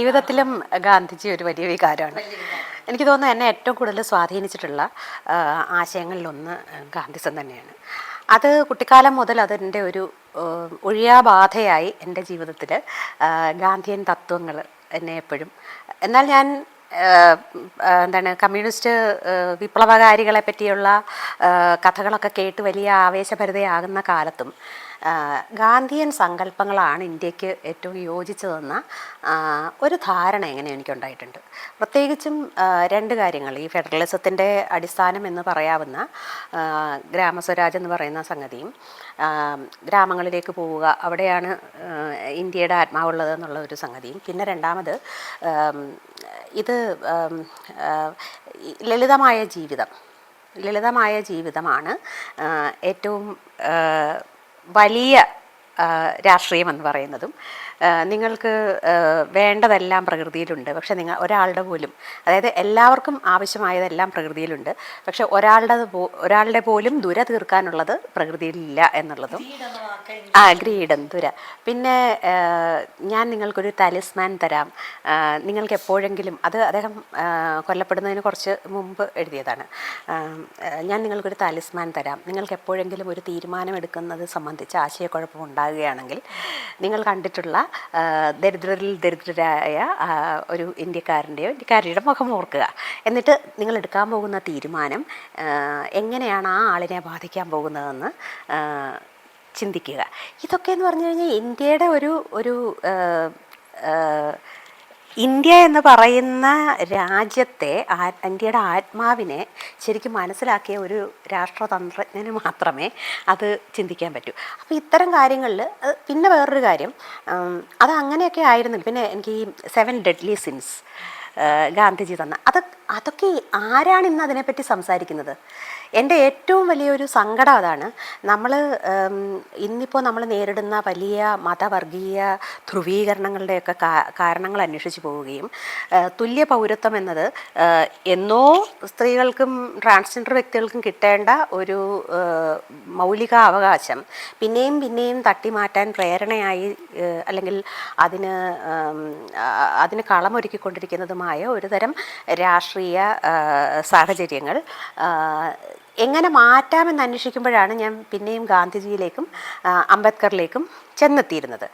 ജീവിതത്തിലും ഗാന്ധിജി ഒരു വലിയ വികാരമാണ്. എനിക്ക് തോന്നുന്നു എന്നെ ഏറ്റവും കൂടുതൽ സ്വാധീനിച്ചിട്ടുള്ള ആശയങ്ങളിലൊന്ന് ഗാന്ധിസം തന്നെയാണ്. അത് കുട്ടിക്കാലം മുതൽ അതെന്റെ ഒരു ഒഴിയാബാധയായി എന്റെ ജീവിതത്തിൽ ഗാന്ധിയൻ തത്വങ്ങൾ എന്നെ എപ്പോഴും എന്നാൽ ഞാൻ എന്താണ് കമ്മ്യൂണിസ്റ്റ് വിപ്ലവകാരികളെ പറ്റിയുള്ള കഥകളൊക്കെ കേട്ട് വലിയ ആവേശഭരിതയാകുന്ന കാലത്തും ഗാന്ധിയൻ സങ്കല്പങ്ങളാണ് ഇന്ത്യയ്ക്ക് ഏറ്റവും യോജിച്ചതെന്ന ഒരു ധാരണ എങ്ങനെ എനിക്കുണ്ടായിട്ടുണ്ട്. പ്രത്യേകിച്ചും രണ്ട് കാര്യങ്ങൾ ഈ ഫെഡറലിസത്തിന്റെ അടിസ്ഥാനം എന്ന് പറയാവുന്ന ഗ്രാമസ്വരാജ് എന്ന് പറയുന്ന സംഗതിയും ഗ്രാമങ്ങളിലേക്ക് പോവുക അവിടെയാണ് ഇന്ത്യയുടെ ആത്മാവുള്ളത് എന്നുള്ള ഒരു സംഗതിയും പിന്നെ രണ്ടാമത് ഇത് ലളിതമായ ജീവിതം ലളിതമായ ജീവിതമാണ്. ഏറ്റവും വലിയ രാഷ്ട്രീയം എന്ന് പറയുന്നതും നിങ്ങൾക്ക് വേണ്ടതെല്ലാം പ്രകൃതിയിലുണ്ട്. പക്ഷെ നിങ്ങൾ ഒരാളുടെ പോലും അതായത് എല്ലാവർക്കും ആവശ്യമായതെല്ലാം പ്രകൃതിയിലുണ്ട്. പക്ഷെ ഒരാളുടെ ഒരാളുടെ പോലും ദുര തീർക്കാനുള്ളത് പ്രകൃതിയിലില്ല എന്നുള്ളതും. ആ ഗ്രീഡൻ ദുര. പിന്നെ ഞാൻ നിങ്ങൾക്കൊരു തലിസ്മാൻ തരാം. നിങ്ങൾക്ക് എപ്പോഴെങ്കിലും അത് അദ്ദേഹം കൊല്ലപ്പെടുന്നതിന് കുറച്ച് മുമ്പ് എഴുതിയതാണ്. ഞാൻ നിങ്ങൾക്കൊരു തലിസ്മാൻ തരാം. നിങ്ങൾക്ക് എപ്പോഴെങ്കിലും ഒരു തീരുമാനം എടുക്കുന്നത് സംബന്ധിച്ച് ആശയക്കുഴപ്പം ഉണ്ടാകുകയാണെങ്കിൽ നിങ്ങൾ കണ്ടിട്ടുള്ള ദരിദ്രരിൽ ദരിദ്രരായ ഒരു ഇന്ത്യക്കാരന്റെയോ ഇന്ത്യക്കാരിയുടെ മുഖം ഓർക്കുക. എന്നിട്ട് നിങ്ങൾ എടുക്കാൻ പോകുന്ന തീരുമാനം എങ്ങനെയാണ് ആ ആളിനെ ബാധിക്കാൻ പോകുന്നതെന്ന് ചിന്തിക്കുക. ഇതൊക്കെ എന്ന് പറഞ്ഞു കഴിഞ്ഞാൽ ഇന്ത്യയുടെ ഒരു ഒരു ഇന്ത്യ എന്ന് പറയുന്ന രാജ്യത്തെ ഇന്ത്യയുടെ ആത്മാവിനെ ശരിക്കും മനസ്സിലാക്കിയ ഒരു രാഷ്ട്രതന്ത്രജ്ഞന് മാത്രമേ അത് ചിന്തിക്കാൻ പറ്റൂ. അപ്പോൾ ഇത്തരം കാര്യങ്ങളിൽ പിന്നെ വേറൊരു കാര്യം അത് അങ്ങനെയൊക്കെ ആയിരുന്നു. പിന്നെ എനിക്ക് ഈ സെവൻ ഡെഡ്ലി സിൻസ് ഗാന്ധിജി തന്ന. അത് അതൊക്കെ ആരാണ് ഇന്ന് അതിനെപ്പറ്റി സംസാരിക്കുന്നത്? എന്റെ ഏറ്റവും വലിയൊരു സങ്കടം അതാണ്. നമ്മൾ ഇന്നിപ്പോൾ നമ്മൾ നേരിടുന്ന വലിയ മതവർഗീയ ധ്രുവീകരണങ്ങളുടെയൊക്കെ കാരണങ്ങൾ അന്വേഷിച്ച് പോവുകയും തുല്യ പൗരത്വം എന്നത് എന്നോ സ്ത്രീകൾക്കും ട്രാൻസ്ജെൻഡർ വ്യക്തികൾക്കും കിട്ടേണ്ട ഒരു മൗലിക അവകാശം പിന്നെയും പിന്നെയും തട്ടിമാറ്റാൻ പ്രേരണയായി അല്ലെങ്കിൽ അതിന് അതിന് കളമൊരുക്കിക്കൊണ്ടിരിക്കുന്നതുമായ ഒരു തരം രാഷ്ട്രീയ സാഹചര്യങ്ങൾ. എങ്ങനെ മാറ്റാമെന്ന് അന്വേഷിക്കുമ്പോഴാണ് ഞാൻ പിന്നെയും ഗാന്ധിജിയിലേക്കും അംബേദ്കറിലേക്കും ചെന്നെത്തിയിരുന്നത്.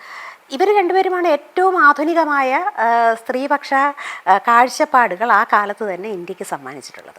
ഇവർ രണ്ടുപേരുമാണ് ഏറ്റവും ആധുനികമായ സ്ത്രീപക്ഷ കാഴ്ചപ്പാടുകൾ ആ കാലത്ത് തന്നെ ഇന്ത്യയ്ക്ക് സമ്മാനിച്ചിട്ടുള്ളത്.